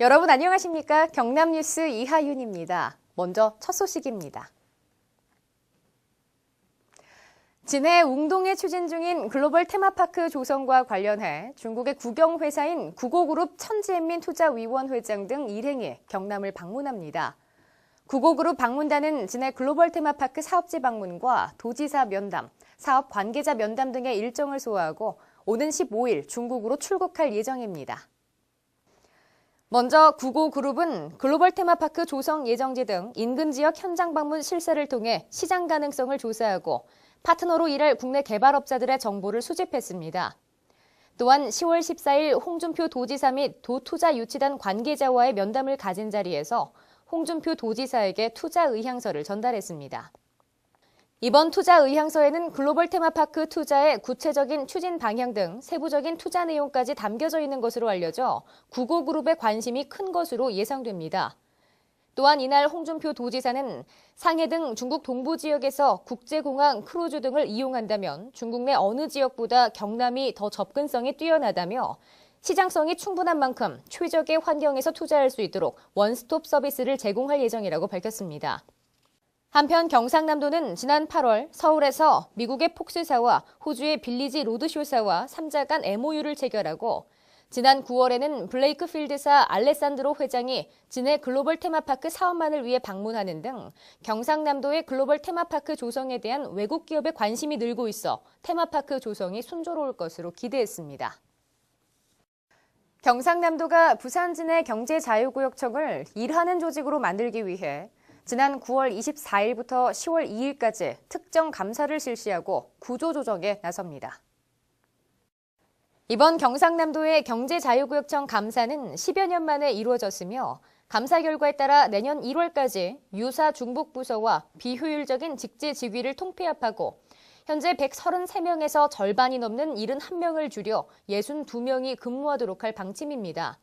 여러분 안녕하십니까? 경남뉴스 이하윤입니다. 먼저 첫 소식입니다. 진해 웅동에 추진 중인 글로벌 테마파크 조성과 관련해 중국의 국영회사인 국오그룹 천지앤민 투자위원 회장 등 일행이 경남을 방문합니다. 국오그룹 방문단은 진해 글로벌 테마파크 사업지 방문과 도지사 면담, 사업 관계자 면담 등의 일정을 소화하고 오는 15일 중국으로 출국할 예정입니다. 먼저 국오그룹은 글로벌 테마파크 조성 예정지 등 인근 지역 현장 방문 실사를 통해 시장 가능성을 조사하고 파트너로 일할 국내 개발업자들의 정보를 수집했습니다. 또한 10월 14일 홍준표 도지사 및 도투자 유치단 관계자와의 면담을 가진 자리에서 홍준표 도지사에게 투자 의향서를 전달했습니다. 이번 투자 의향서에는 글로벌 테마파크 투자의 구체적인 추진 방향 등 세부적인 투자 내용까지 담겨져 있는 것으로 알려져 국오그룹의 관심이 큰 것으로 예상됩니다. 또한 이날 홍준표 도지사는 상해 등 중국 동부 지역에서 국제공항 크루즈 등을 이용한다면 중국 내 어느 지역보다 경남이 더 접근성이 뛰어나다며 시장성이 충분한 만큼 최적의 환경에서 투자할 수 있도록 원스톱 서비스를 제공할 예정이라고 밝혔습니다. 한편 경상남도는 지난 8월 서울에서 미국의 폭스사와 호주의 빌리지 로드쇼사와 3자 간 MOU를 체결하고 지난 9월에는 블레이크 필드사 알레산드로 회장이 진해 글로벌 테마파크 사업만을 위해 방문하는 등 경상남도의 글로벌 테마파크 조성에 대한 외국 기업의 관심이 늘고 있어 테마파크 조성이 순조로울 것으로 기대했습니다. 경상남도가 부산 진해 경제자유구역청을 일하는 조직으로 만들기 위해 지난 9월 24일부터 10월 2일까지 특정 감사를 실시하고 구조조정에 나섭니다. 이번 경상남도의 경제자유구역청 감사는 10여 년 만에 이루어졌으며 감사 결과에 따라 내년 1월까지 유사 중복 부서와 비효율적인 직제 직위를 통폐합하고 현재 133명에서 절반이 넘는 71명을 줄여 62명이 근무하도록 할 방침입니다.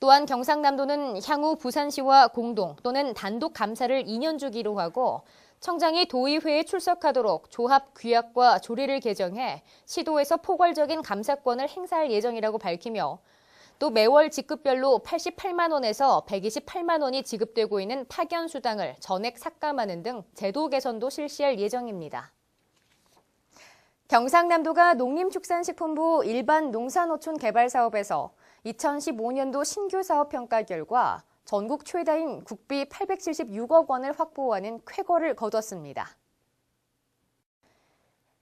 또한 경상남도는 향후 부산시와 공동 또는 단독 감사를 2년 주기로 하고 청장이 도의회에 출석하도록 조합 규약과 조례를 개정해 시도에서 포괄적인 감사권을 행사할 예정이라고 밝히며 또 매월 직급별로 88만 원에서 128만 원이 지급되고 있는 파견 수당을 전액 삭감하는 등 제도 개선도 실시할 예정입니다. 경상남도가 농림축산식품부 일반 농산어촌 개발 사업에서 2015년도 신규 사업 평가 결과 전국 최다인 국비 876억 원을 확보하는 쾌거를 거뒀습니다.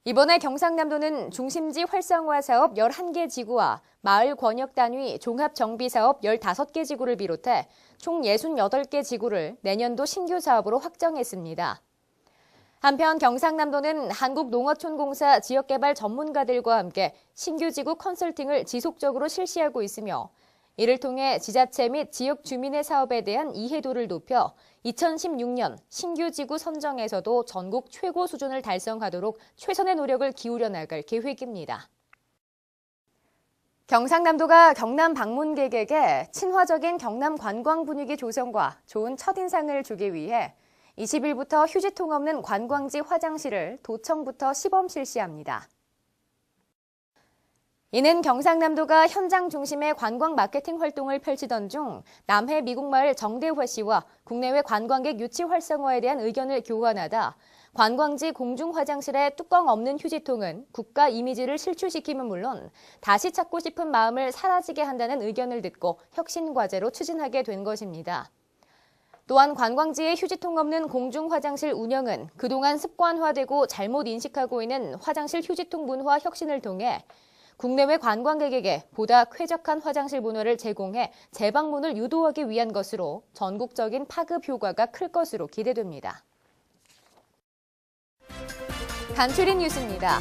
이번에 경상남도는 중심지 활성화 사업 11개 지구와 마을 권역 단위 종합 정비 사업 15개 지구를 비롯해 총 68개 지구를 내년도 신규 사업으로 확정했습니다. 한편 경상남도는 한국농어촌공사 지역개발 전문가들과 함께 신규 지구 컨설팅을 지속적으로 실시하고 있으며 이를 통해 지자체 및 지역 주민의 사업에 대한 이해도를 높여 2016년 신규 지구 선정에서도 전국 최고 수준을 달성하도록 최선의 노력을 기울여 나갈 계획입니다. 경상남도가 경남 방문객에게 친화적인 경남 관광 분위기 조성과 좋은 첫인상을 주기 위해 20일부터 휴지통 없는 관광지 화장실을 도청부터 시범 실시합니다. 이는 경상남도가 현장 중심의 관광 마케팅 활동을 펼치던 중 남해 미국마을 정대화 씨와 국내외 관광객 유치 활성화에 대한 의견을 교환하다 관광지 공중 화장실에 뚜껑 없는 휴지통은 국가 이미지를 실추시키면 물론 다시 찾고 싶은 마음을 사라지게 한다는 의견을 듣고 혁신 과제로 추진하게 된 것입니다. 또한 관광지에 휴지통 없는 공중 화장실 운영은 그동안 습관화되고 잘못 인식하고 있는 화장실 휴지통 문화 혁신을 통해 국내외 관광객에게 보다 쾌적한 화장실 문화를 제공해 재방문을 유도하기 위한 것으로 전국적인 파급 효과가 클 것으로 기대됩니다. 간추린 뉴스입니다.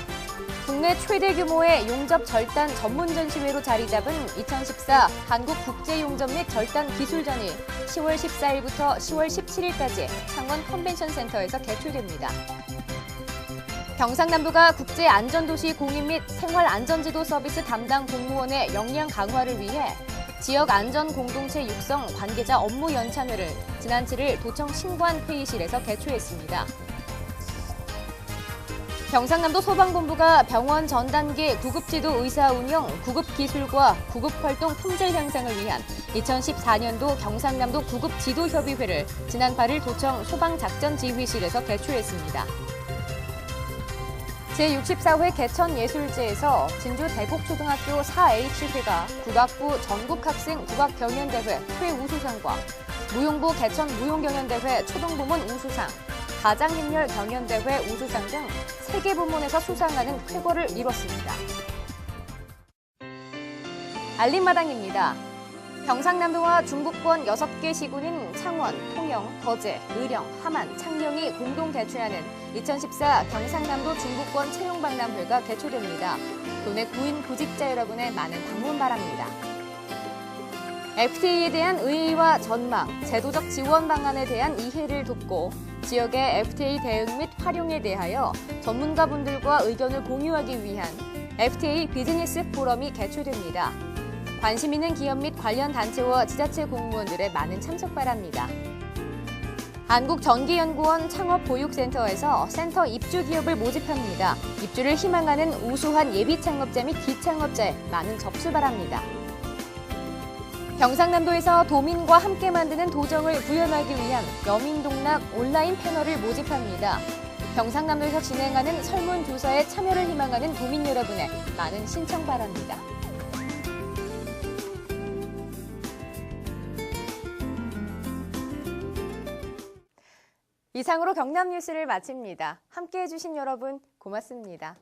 국내 최대 규모의 용접 절단 전문 전시회로 자리 잡은 2014 한국 국제 용접 및 절단 기술전이 10월 14일부터 10월 17일까지 창원 컨벤션 센터에서 개최됩니다. 경상남도가 국제 안전도시 공인 및 생활 안전지도 서비스 담당 공무원의 역량 강화를 위해 지역 안전 공동체 육성 관계자 업무 연찬회를 지난 7일 도청 신관 회의실에서 개최했습니다. 경상남도 소방본부가 병원 전 단계 구급지도 의사 운영, 구급기술과 구급활동 품질 향상을 위한 2014년도 경상남도 구급지도협의회를 지난 8일 도청 소방작전지휘실에서 개최했습니다. 제64회 개천예술제에서 진주 대곡초등학교 4H회가 국악부 전국학생 국악경연대회 최우수상과 무용부 개천 무용경연대회 초등부문 우수상, 가장인열 경연대회 우수상 등 3개 부문에서 수상하는 쾌거를 이뤘습니다. 알림마당입니다. 경상남도와 중부권 6개 시군인 창원, 통영, 거제, 의령, 함안, 창녕이 공동 개최하는 2014 경상남도 중부권 채용박람회가 개최됩니다. 도내 구인 구직자 여러분의 많은 방문 바랍니다. FTA에 대한 의의와 전망, 제도적 지원 방안에 대한 이해를 돕고 지역의 FTA 대응 및 활용에 대하여 전문가분들과 의견을 공유하기 위한 FTA 비즈니스 포럼이 개최됩니다. 관심 있는 기업 및 관련 단체와 지자체 공무원들의 많은 참석 바랍니다. 한국전기연구원 창업보육센터에서 센터 입주 기업을 모집합니다. 입주를 희망하는 우수한 예비 창업자 및 기창업자에 많은 접수 바랍니다. 경상남도에서 도민과 함께 만드는 도정을 구현하기 위한 여민동락 온라인 패널을 모집합니다. 경상남도에서 진행하는 설문조사에 참여를 희망하는 도민 여러분의 많은 신청 바랍니다. 이상으로 경남 뉴스를 마칩니다. 함께 해 주신 여러분 고맙습니다.